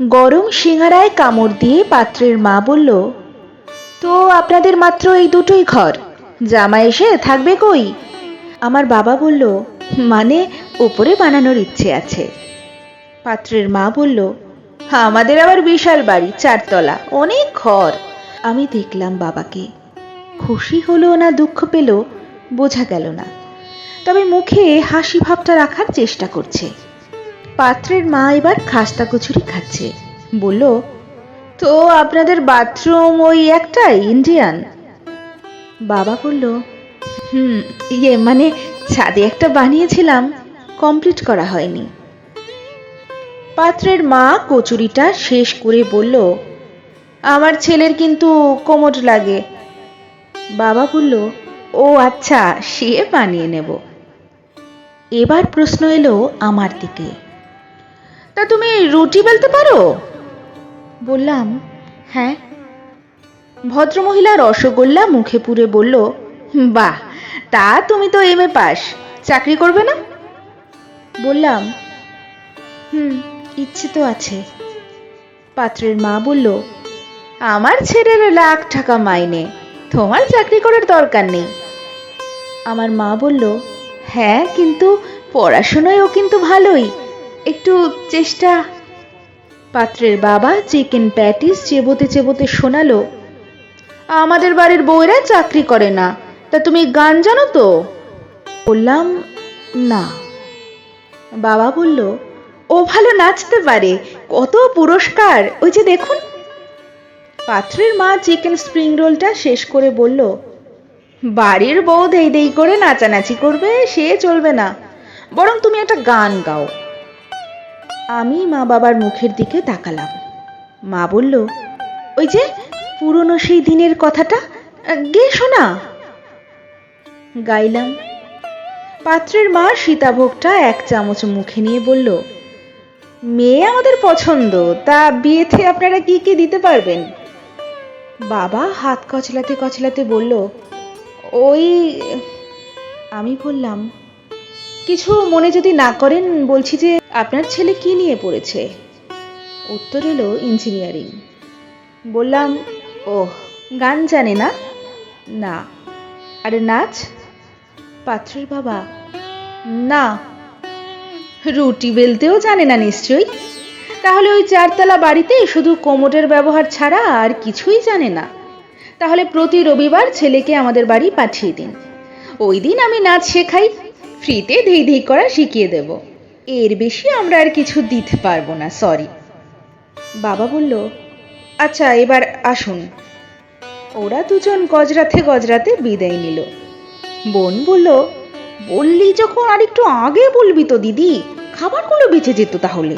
গরম সিঙারায় কামড় দিয়ে পাত্রের মা বলল, তো আপনাদের মাত্র এই দুটোই ঘর। জামা এসে থাকবে কই? আমার বাবা বলল মানে ওপরে বানানোর ইচ্ছে আছে। পাত্রের মা বলল, আমাদের আবার বিশাল বাড়ি, চারতলা, অনেক ঘর। আমি দেখলাম বাবাকে। খুশি হলো না, দুঃখ পেল, বোঝা গেল না। তবে মুখে হাসি ভাবটা রাখার চেষ্টা করছে। পাত্রের মা এবার খাস্তা কচুরি খাচ্ছে। বলল, তো আপনাদের বাথরুম ওই একটাই, ইন্ডিয়ান? বাবা বলল, হুম ইয়ে মানে ছাদে একটা বানিয়েছিলাম, কমপ্লিট করা হয়নি। পাত্রের মা কচুরিটা শেষ করে বলল, আমার ছেলের কিন্তু কোমর লাগে। বাবা বলল, ও আচ্ছা সে বানিয়ে নেব। এবার প্রশ্ন এলো আমার দিকে। তা তুমি রুটি বেলতে পারো? বললাম হ্যাঁ। ভদ্রমহিলা রসগোল্লা মুখে পুরে বলল বাহ তা তুমি তো এম এ পাস চাকরি করবে না? বললাম হুম ইচ্ছে তো আছে। পাত্রের মা বলল আমার ছেলের লাখ টাকা মাইনে তোমার চাকরি করার দরকার নেই। আমার মা বলল হ্যাঁ কিন্তু পড়াশোনায় ও কিন্তু ভালোই। একটু চেষ্টা। পাত্রের বাবা চিকেন প্যাটিস চেবোতে চেবোতে শোনালো, আমাদের বাড়ির বউয়েরা চাকরি করে না, তা তুমি গান জানো তো? বললাম, না। বাবা বলল, ও ভালো নাচতে পারে, কত পুরস্কার, ওই যে দেখুন। পাত্রের মা চিকেন স্প্রিং রোলটা শেষ করে বলল, বাড়ির বউ দেই দেই করে নাচানাচি করবে, সে চলবে না। বরং তুমি একটা গান গাও। আমি মা বাবার মুখের দিকে তাকালাম। মা বলল, ওই যে পুরনো সেই দিনের কথাটা গে শোনা। গাইলাম। পাত্রের মা সীতাভোগটা এক চামচ মুখে নিয়ে বলল, মেয়ে আমাদের পছন্দ, তা বিয়েতে আপনারা কি কি দিতে পারবেন? বাবা হাত কচলাতে কচলাতে বলল, ওই, আমি বললাম কিছু মনে যদি না করেন, বলছি যে আপনার ছেলে কি নিয়ে পড়েছে? উত্তর এলো ইঞ্জিনিয়ারিং। বললাম ও গান জানে না? না। আরে নাচ? পাত্রের বাবা, না। রুটি বেলতেও জানে না নিশ্চয়ই। তাহলে ওই চারতলা বাড়িতে শুধু কোমোটের ব্যবহার ছাড়া আর কিছুই জানে না। তাহলে প্রতি রবিবার ছেলেকে আমাদের বাড়ি পাঠিয়ে দিন। ওই দিন আমি নাচ শেখাই। ফ্রিতে ধেই ধেই করা শিখিয়ে দেব। এর বেশি আমরা আর কিছু দিতে পারব না সরি বাবা বলল আচ্ছা এবার আসুন। ওরা দুজন গজরাতে গজরাতে বিদায় নিল। বোন বলল, বললি যখন আর একটু আগে বলবি তো দিদি, খাবারগুলো বেঁচে যেত তাহলে।